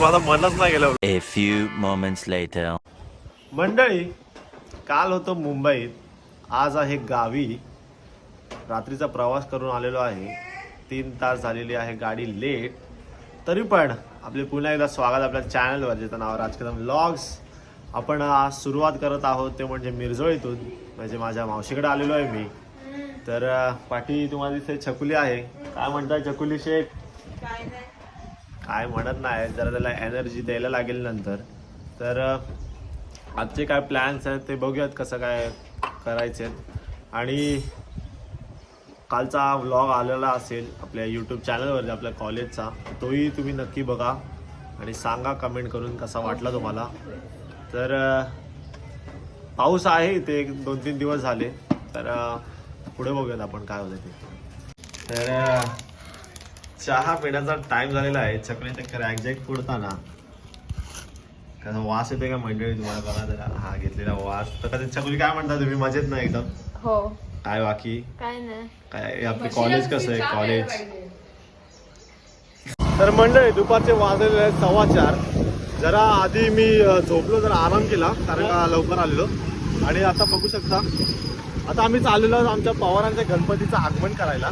माझं मनच नाही गेलं. A few moments later. मंडळी काल होतो मुंबईत. आज आहे गावी. रात्रीचा प्रवास करून आलेलो आहे. तीन तास झालेली आहे गाडी लेट. तरी पण आपले पुन्हा एकदा स्वागत आपल्या चॅनलवर ज्याचं नाव राजकदम व्लॉग्स आपण आज सुरुवात करत आहोत ते म्हणजे मिरजोळीतून. म्हणजे माझ्या मावशीकडे आलेलो आहे मी. तर अं, पाठी तुम्हाला दिसते छकुली आहे. काय म्हणताय छकुली शेठ काय काय म्हणत नाही जरा त्याला एनर्जी द्यायला लागेल नंतर. तर आजचे काय प्लॅन्स आहेत ते बघूयात कसं काय करायचे आहेत आणि कालचा व्लॉग आलेला असेल आपल्या यूट्यूब चॅनलवरती आपल्या कॉलेजचा तोही तुम्ही नक्की बघा. आणि सांगा कमेंट करून कसा वाटला तुम्हाला. तर पाऊस आहे इथे एक दोन तीन दिवस झाले. तर पुढे बघूयात आपण काय होतं ते. तर चहा पिण्याचा टाइम झालेला आहे. चकली क्रॅक जॅक फोडताना कसा वास येते का मंडळी? तुम्हाला बघा जरा. हा घेतलेला वास. तर कधी चकली काय म्हणता तुम्ही? मजेत ना एकदम? हो. काय बाकी? काय नाही. काय आपलं कॉलेज कसं आहे? कॉलेज तर मंडळी दुपारचे वाजलेले आहेत सव्वा चार. जरा आधी मी झोपलो जरा आराम केला कारण का लवकर आलेलो. आणि आता बघू शकता. आता आम्ही चाललेलो आमच्या पवारांच्या गणपतीचं आगमन करायला.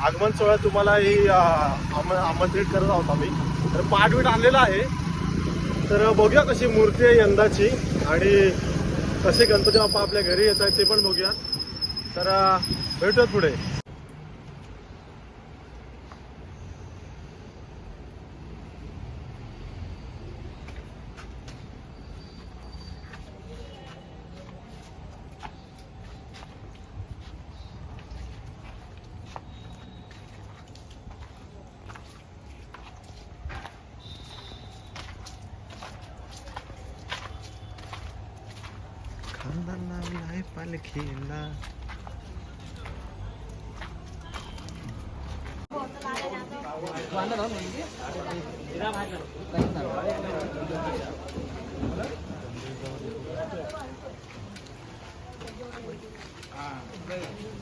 आगमन सोहळ्यात तुम्हाला ही आम- आमंत्रित करत आहोत आम्ही. तर पाठवीट आणलेला आहे. तर बघूया कशी मूर्ती आहे यंदाची आणि कसे गणपती बाप्पा आपल्या घरी येत आहेत ते पण बघूया. तर भेटूयात पुढे खानदान आहे पालखीला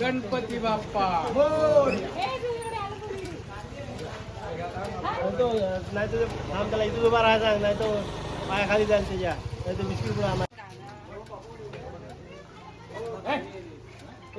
गणपती बाप्पा. नाही तर त्याला इथं उभा राहायचा नाही तर पायाखाली जाईल त्याच्या नाही तर बिस्किट पुढे आम्हाला हे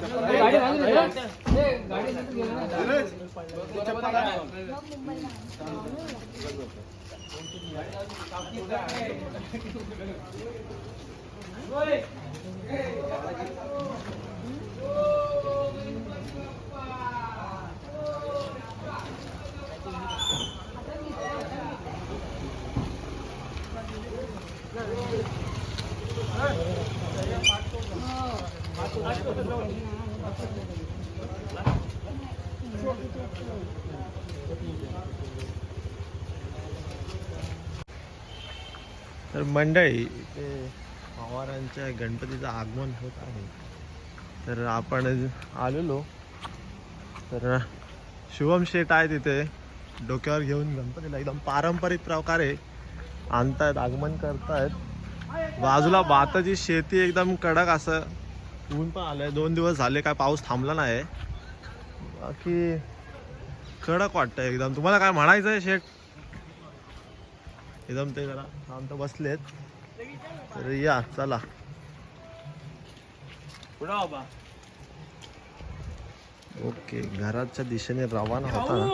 गाडी घालून दे रे. ए, गाडी घालून गेलं ना. तर मंडळी इथे पवारांच्या गणपतीचं आगमन होत आहे. तर आपण आलेलो. तर शुभम शेठ आहे तिथे डोक्यावर घेऊन गणपतीला एकदम पारंपरिक प्रकारे आणतायत आगमन करतायत. बाजूला भाताची शेती एकदम कडक असं ऊन पण आलंय. दोन दिवस झाले काय पाऊस थांबला नाही बाकी कडक वाटतंय एकदम. तुम्हाला काय म्हणायचं आहे शेठ? एकदम ते जरा शांत बसलेत. तर या चला. ओके घराच्या दिशेने रवाना होता. ना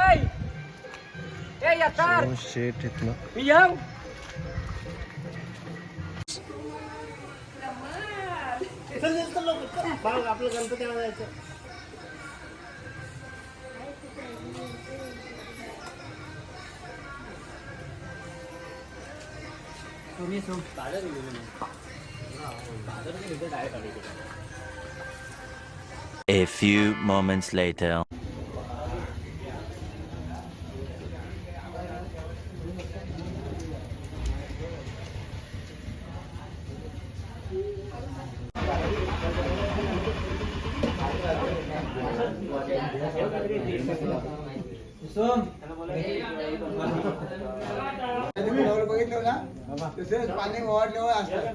ऐ! ए यातार शेठ इथनं मी. येऊ मग आपलं गणपती आणायचं A few moments later. ना? तसेच पाणी ओढल्यावर असतात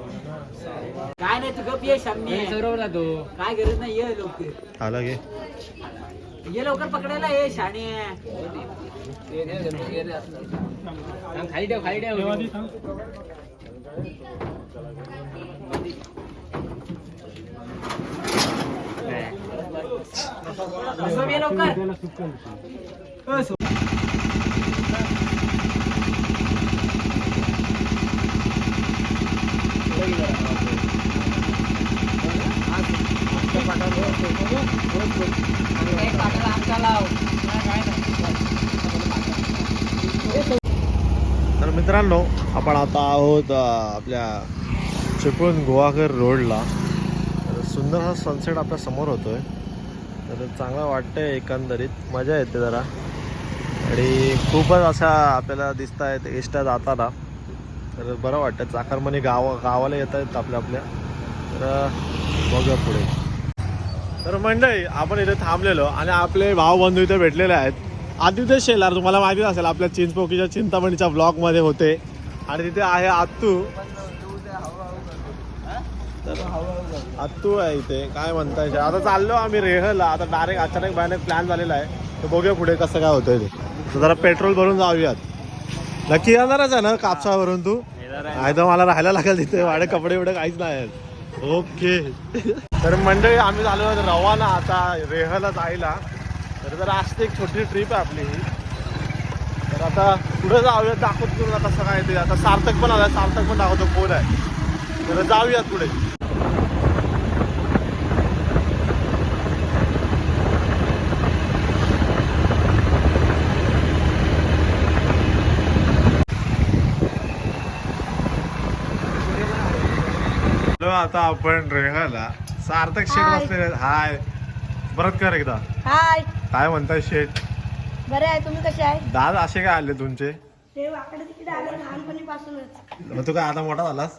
काय नाही तू गप ये सामने. बरोबर तो. काय गरज नाही ये लवकर. आला गे ये लवकर पकडायला ये शाणे खाली ठेव खाली ठेव असं ये लवकर तर मित्रांनो आपण आता आहोत आपल्या चिपळूण गोवाघर रोडला. सुंदर हा सनसेट आपल्यासमोर होतोय. तर चांगलं वाटतंय एकंदरीत. मजा येते जरा. आणि खूपच असा आपल्याला दिसत आहेत एसट्या जाताना. तर बरं वाटतं चाकरमनी गाव गावाला येत आहेत आपल्या आपल्या. तर बघूया पुढे. तर मंडळी आपण इथे थांबलेलो आणि आपले भाऊ बंधू इथे भेटलेले आहेत. आदित्य शेलार तुम्हाला माहितीच असेल आपल्या चिंचपोकीच्या चिंतामणीच्या ब्लॉगमध्ये होते. आणि तिथे आहे आत्तू. तर आत्तू आहे इथे. काय म्हणताय आता चाललो आम्ही रेहला. आता डायरेक्ट अचानक भयानक प्लॅन झालेला आहे. तर बघूया पुढे कसं काय होतंय ते. जरा पेट्रोल भरून जाऊयात. नक्की येणारच आहे ना कापसावरून तू? आहे तर मला राहायला लागेल तिथे. वाडे कपडे बिडे काहीच नाही आहेत. ओके. तर मंडळी आम्ही झालो रवाना. आता रेहला जायला. तर जरा असते एक छोटी ट्रिप आहे आपली ही. तर आता पुढे जाऊयात. दाखवत करून आता कसं काय ते. आता सार्थक पण आला सार्थक पण दाखवतो. फोन आहे? तर जाऊयात पुढे आलो आता आपण रेहायला सार्थक शेठ. बसलेले आहेत. हाय. परत कर एकदा. हाय. काय म्हणताय शेठ? बरे आहे. तुम्ही कसे आहे दाद असे काय आले तुमचे? ते वाकडे तिकडे आले लहानपणीपासूनच. मग तू काय आता मोठा झालास?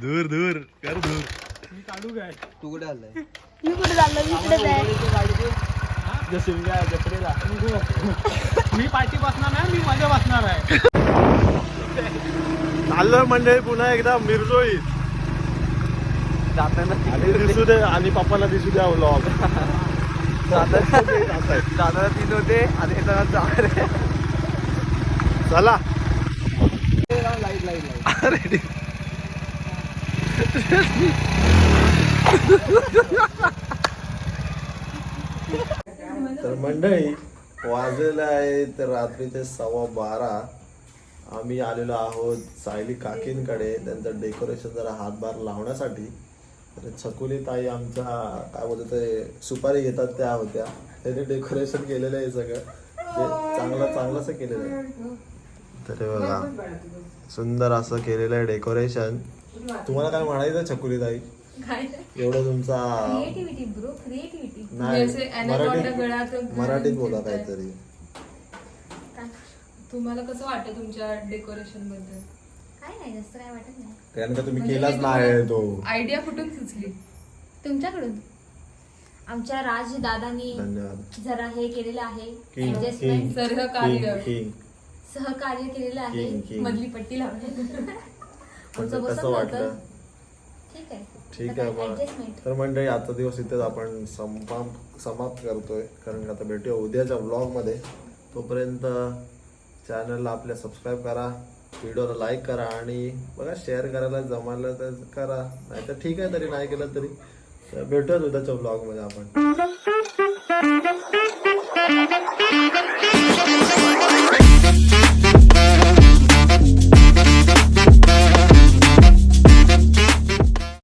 दूर दूर कर दूर. तू कुठे आलाय? मी कुठे चाललो मी इकडेच आहे. मी पाठी बसणार नाही मी मध्ये बसणार आहे. चाललोय मंडळी पुन्हा एकदा मिरजोईत आणि दिसू दे आणि पप्पाला दिसू द्या व्लॉग दादा तीन होते आणि येताना चार चला. लाइट लाइट लाइट तर मंडळी वाजलेलं आहे तर रात्रीचे सव्वा बारा. आम्ही आलेलो आहोत सायली काकींकडे. त्यांचं डेकोरेशन जरा हातभार लावण्यासाठी. छकुली ताई आमच्या काय बोलतात ते सुपारी घेतात त्या होत्या. त्यांनी डेकोरेशन केलेलं आहे सगळं. ते चांगलं चांगलंच केलेलं आहे. तर हे बघा सुंदर असं केलेलं आहे डेकोरेशन तुम्हाला काय म्हणायचं छकुली ताई? एवढं तुमचा क्रिएटिव्हिटी ब्रो क्रिएटिव्हिटी नाही जसे anaconda गळ्यात मराठी घालून मराठीत बोला. काहीतरी. तुम्हाला कसं वाटतं तुमच्या डेकोरेशनबद्दल? काय नाही जास्त काय वाटत नाही. कारण का तुम्ही म्हणजे केलाच मी नाही तो. आयडिया कुठून सुचली? तुमच्याकडून? आमच्या राज दादानी धन्यवाद. जरा हे केलेलं आहे ऍडजस्टमेंट सहकार्य. सहकार्य केलेलं आहे मधली पट्टी लावली. आमचं बसत कसं वाटलं. नव्हतं. ठीक आहे. ठीक आहे मग ऍडजस्टमेंट तर मंडळी आजचा दिवस इथेच आपण समाप्त समाप्त करतोय. कारण आता भेटूया उद्याच्या ब्लॉगमध्ये तोपर्यंत चॅनलला आपल्या सबस्क्राईब करा. व्हिडिओला लाईक करा आणि बघा शेअर करायला जमायला तर करा. नाही तर ठीक आहे तरी नाही केलं तरी. तर उद्याच्या ब्लॉगमध्ये आपण. Mm-hmm.